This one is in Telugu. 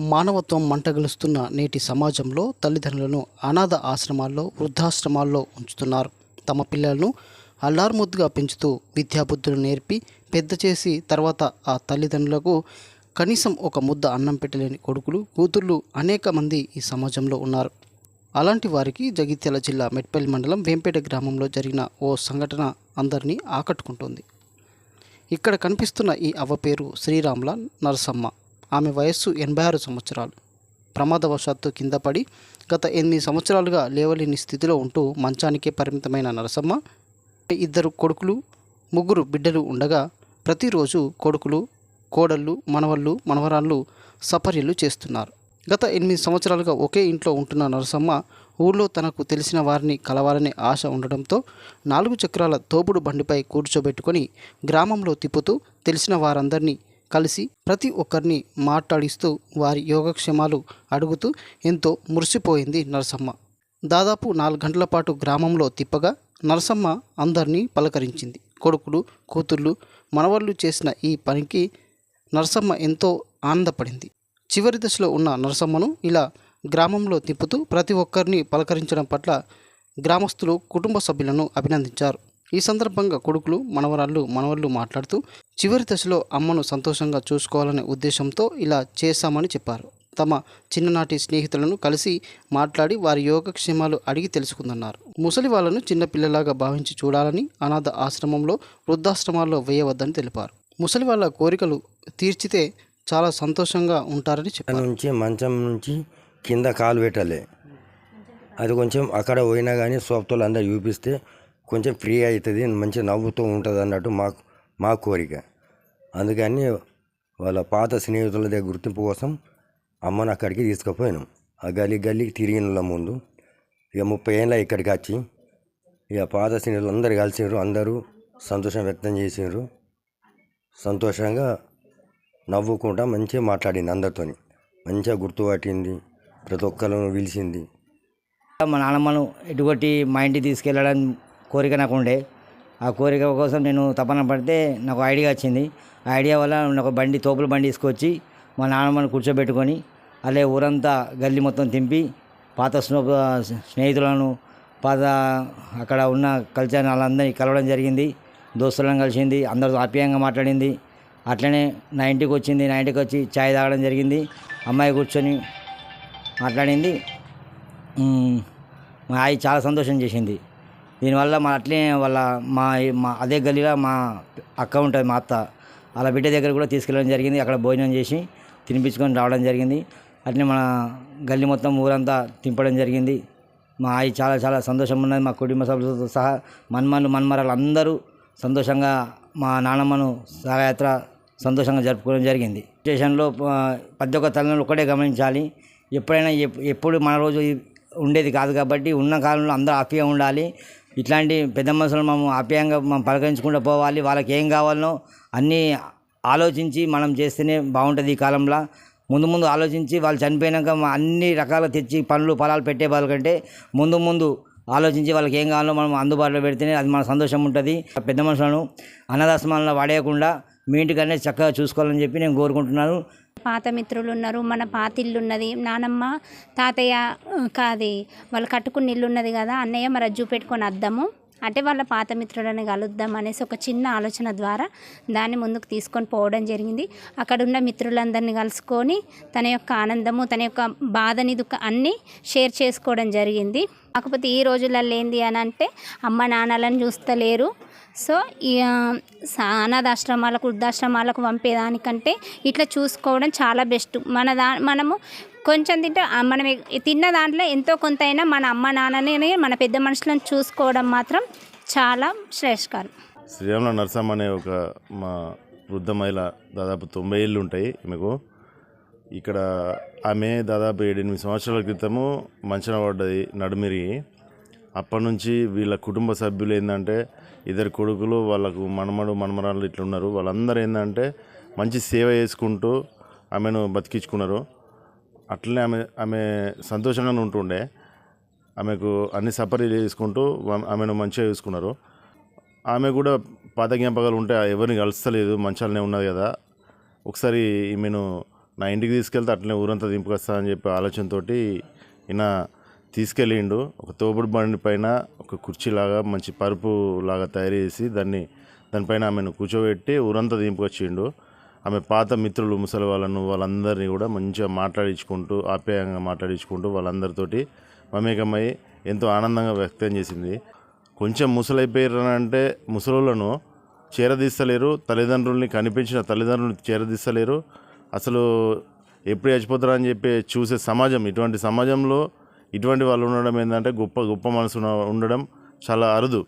మానవత్వం మంటగలుస్తున్న నేటి సమాజంలో తల్లిదండ్రులను అనాథ ఆశ్రమాల్లో వృద్ధాశ్రమాల్లో ఉంచుతున్నారు. తమ పిల్లలను అల్లారుముద్దుగా పెంచుతూ విద్యాబుద్ధులు నేర్పి పెద్ద చేసి తర్వాత ఆ తల్లిదండ్రులకు కనీసం ఒక ముద్ద అన్నం పెట్టలేని కొడుకులు కూతుళ్ళు అనేక మంది ఈ సమాజంలో ఉన్నారు. అలాంటి వారికి జగిత్యాల జిల్లా మెట్పల్లి మండలం వేంపేట గ్రామంలో జరిగిన ఓ సంఘటన అందరినీ ఆకట్టుకుంటుంది. ఇక్కడ కనిపిస్తున్న ఈ అవ్వ పేరు శ్రీరాముల నరసమ్మ. ఆమె వయస్సు ఎనభై ఆరు సంవత్సరాలు. ప్రమాదవశాత్తు కింద పడి గత ఎనిమిది సంవత్సరాలుగా లేవలేని స్థితిలో ఉంటూ మంచానికే పరిమితమైన నరసమ్మ ఇద్దరు కొడుకులు ముగ్గురు బిడ్డలు ఉండగా ప్రతిరోజు కొడుకులు కోడళ్ళు మనవళ్ళు మనవరాళ్ళు సపర్యలు చేస్తున్నారు. గత ఎనిమిది సంవత్సరాలుగా ఒకే ఇంట్లో ఉంటున్న నరసమ్మ ఊళ్ళో తనకు తెలిసిన వారిని కలవాలనే ఆశ ఉండడంతో నాలుగు చక్రాల తోపుడు బండిపై కూర్చోబెట్టుకొని గ్రామంలో తిప్పుతూ తెలిసిన వారందరినీ కలిసి ప్రతి ఒక్కరిని మాట్లాడిస్తూ వారి యోగక్షేమాలు అడుగుతూ ఎంతో మురిసిపోయింది నరసమ్మ. దాదాపు నాలుగు గంటల పాటు గ్రామంలో తిప్పగా నరసమ్మ అందరినీ పలకరించింది. కొడుకులు కూతుళ్ళు మనవళ్ళు చేసిన ఈ పనికి నరసమ్మ ఎంతో ఆనందపడింది. చివరి దశలో ఉన్న నరసమ్మను ఇలా గ్రామంలో తిప్పుతూ ప్రతి ఒక్కరిని పలకరించడం పట్ల గ్రామస్తులు కుటుంబ సభ్యులను అభినందించారు. ఈ సందర్భంగా కొడుకులు మనవరాళ్ళు మనవళ్ళు మాట్లాడుతూ చివరి దశలో అమ్మను సంతోషంగా చూసుకోవాలనే ఉద్దేశంతో ఇలా చేశామని చెప్పారు. తమ చిన్ననాటి స్నేహితులను కలిసి మాట్లాడి వారి యోగక్షేమాలు అడిగి తెలుసుకుందన్నారు. ముసలి వాళ్ళను చిన్నపిల్లలాగా భావించి చూడాలని అనాథ ఆశ్రమంలో వృద్ధాశ్రమాల్లో వేయవద్దని తెలిపారు. ముసలి వాళ్ళ కోరికలు తీర్చితే చాలా సంతోషంగా ఉంటారని చెప్పారు. నుంచి మంచం నుంచి కింద కాలు పెట్టాలి. అది కొంచెం అక్కడ పోయినా కానీ సోప్తోలు అందరు చూపిస్తే కొంచెం ఫ్రీ అవుతుంది మంచి నవ్వుతూ ఉంటుంది అన్నట్టు మా మా కోరిక. అందుకని వాళ్ళ పాత స్నేహితుల దగ్గర గుర్తింపు కోసం అమ్మను అక్కడికి తీసుకుపోయాను. ఆ గల్లీ గల్లీకి తిరిగిన ముందు. ఇక ముప్పై ఏళ్ళ ఇక్కడికి వచ్చి ఇక పాత స్నేహితులు అందరు కలిసినారు అందరూ సంతోషం వ్యక్తం చేసినారు. సంతోషంగా నవ్వుకుంటా మంచిగా మాట్లాడింది అందరితోని. మంచిగా గుర్తుపట్టింది ప్రతి ఒక్కరిని పిలిచింది. మా నాన్నమ్మను ఎటువంటి మా ఇంటికి తీసుకెళ్ళడం కోరిక నాకు ఉండే ఆ కోరిక కోసం నేను తపన పడితే నాకు ఐడియా వచ్చింది. ఆ ఐడియా వల్ల నాకు బండి తోపుల బండి తీసుకొచ్చి మా నాన్నమ్మని కూర్చోబెట్టుకొని అలా ఊరంతా గల్లీ మొత్తం తింపి పాత స్నో స్నేహితులను పాత అక్కడ ఉన్న కల్చర్ వాళ్ళందరినీ కలవడం జరిగింది. దోస్తులను కలిసింది అందరితో ఆప్యాయంగా మాట్లాడింది. అట్లనే నా ఇంటికి వచ్చింది. నా ఇంటికి వచ్చి ఛాయ్ తాగడం జరిగింది. అమ్మాయి కూర్చొని మాట్లాడింది. మా ఆయి చాలా సంతోషం చేసింది. దీనివల్ల మా అట్లే వాళ్ళ మా మా అదే గల్లీలో మా అక్క ఉంటుంది మా అత్త. వాళ్ళ బిడ్డ దగ్గర కూడా తీసుకెళ్ళడం జరిగింది. అక్కడ భోజనం చేసి తినిపించుకొని రావడం జరిగింది. అట్లే మన గల్లీ మొత్తం ఊరంతా తింపడం జరిగింది. మా ఆయి చాలా చాలా సంతోషం ఉన్నది. మా కుటుంబ సభ్యులతో సహా మన్మన్లు మన్మరాలు అందరూ సంతోషంగా మా నాన్నమ్మను సాగయాత్ర సంతోషంగా జరుపుకోవడం జరిగింది. స్టేషన్లో పెద్ద ప్రతి ఒక్క తల్లిని ఒకటే గమనించాలి. ఎప్పుడైనా ఎప్పుడు మన రోజు ఉండేది కాదు కాబట్టి ఉన్న కాలంలో అందరూ హ్యాపీగా ఉండాలి. ఇట్లాంటి పెద్ద మనుషులు మనం ఆప్యాయంగా మనం పలకరించుకుంటూ పోవాలి. వాళ్ళకి ఏం కావాలనో అన్నీ ఆలోచించి మనం చేస్తేనే బాగుంటుంది ఈ కాలంలో. ముందు ముందు ఆలోచించి వాళ్ళు చనిపోయినాక అన్ని రకాల తెచ్చి పనులు ఫలాలు పెట్టే వాళ్ళకంటే ముందు ముందు ఆలోచించి వాళ్ళకి ఏం కావాలో మనం అందుబాటులో పెడితేనే అది మన సంతోషం ఉంటుంది. పెద్ద మనుషులను అన్నదాశ్రమాలను వాడేయకుండా మీ ఇంటికనే చక్కగా చూసుకోవాలని చెప్పి నేను కోరుకుంటున్నాను. పాత మిత్రులు ఉన్నారు మన పాత ఇల్లు ఉన్నది నానమ్మ తాతయ్య కాది వాళ్ళు కట్టుకున్న ఇల్లు ఉన్నది కదా అన్నయ్య మరి రజ్జు చూపెట్టుకొని అద్దాము. అంటే వాళ్ళ పాత మిత్రులను కలుద్దాం అనేసి ఒక చిన్న ఆలోచన ద్వారా దాన్ని ముందుకు తీసుకొని పోవడం జరిగింది. అక్కడ ఉన్న మిత్రులందరినీ కలుసుకొని తన యొక్క ఆనందము తన యొక్క బాధని దుఃఖ అన్నీ షేర్ చేసుకోవడం జరిగింది. కాకపోతే ఈ రోజులలో ఏంది అని అంటే అమ్మ నాన్నలను చూస్తలేరు. సో ఈ ఆ, అనాథాశ్రమాలకు వృద్ధాశ్రమాలకు పంపేదానికంటే ఇట్లా చూసుకోవడం చాలా బెస్ట్. మన దా మనము కొంచెం తింటే మనం తిన్న దాంట్లో ఎంతో కొంత అయినా మన అమ్మ నాన్నని మన పెద్ద మనుషులను చూసుకోవడం మాత్రం చాలా శ్రేష్కరం శ్రీరామ నరసమ్మ అనే ఒక మా వృద్ధ మహిళ దాదాపు తొంభై ఏళ్ళు ఉంటాయి మీకు ఇక్కడ ఆమె దాదాపు ఏడెనిమిది సంవత్సరాల క్రితము మంచన పడ్డది నడుమిరిగి. అప్పటి నుంచి వీళ్ళ కుటుంబ సభ్యులు ఏంటంటే ఇద్దరు కొడుకులు వాళ్ళకు మనమడు మనమరాలు ఇట్లా ఉన్నారు వాళ్ళందరూ ఏంటంటే మంచి సేవ చేసుకుంటూ ఆమెను బతికించుకున్నారు. అట్లనే ఆమె ఆమె సంతోషంగానే ఉంటుండే. ఆమెకు అన్ని సపరీలు చేసుకుంటూ ఆమెను మంచిగా చూసుకున్నారు. ఆమె కూడా పాత జ్ఞాపకాలు ఉంటే ఎవరిని కలుస్తలేదు మంచాలనే ఉన్నది కదా. ఒకసారి ఈమెను నా ఇంటికి తీసుకెళ్తే అట్లనే ఊరంతా దింపుకొస్తా అని చెప్పి ఆలోచనతోటి ఈయన తీసుకెళ్ళిండు. ఒక తోపుడు బండి పైన ఒక కుర్చీలాగా మంచి పరుపు లాగా తయారు చేసి దాన్ని దానిపైన ఆమెను కూర్చోబెట్టి ఊరంతా దింపుకొచ్చిండు ఆమె పాత మిత్రులు ముసలి వాళ్ళను వాళ్ళందరినీ కూడా మంచిగా మాట్లాడించుకుంటూ ఆప్యాయంగా మాట్లాడించుకుంటూ వాళ్ళందరితోటి మమేకమై ఎంతో ఆనందంగా వ్యక్తం చేసింది. కొంచెం ముసలైపోయారు అంటే ముసలోళ్ళను చేరదీస్తలేరు తల్లిదండ్రుల్ని కనిపించిన తల్లిదండ్రులు చేరదీస్తలేరు. అసలు ఎప్పుడు చచ్చిపోతారని చెప్పి చూసే సమాజం ఇటువంటి సమాజంలో ఇటువంటి వాళ్ళు ఉండడం ఏంటంటే గొప్ప గొప్ప మనసు ఉండడం చాలా అరుదు.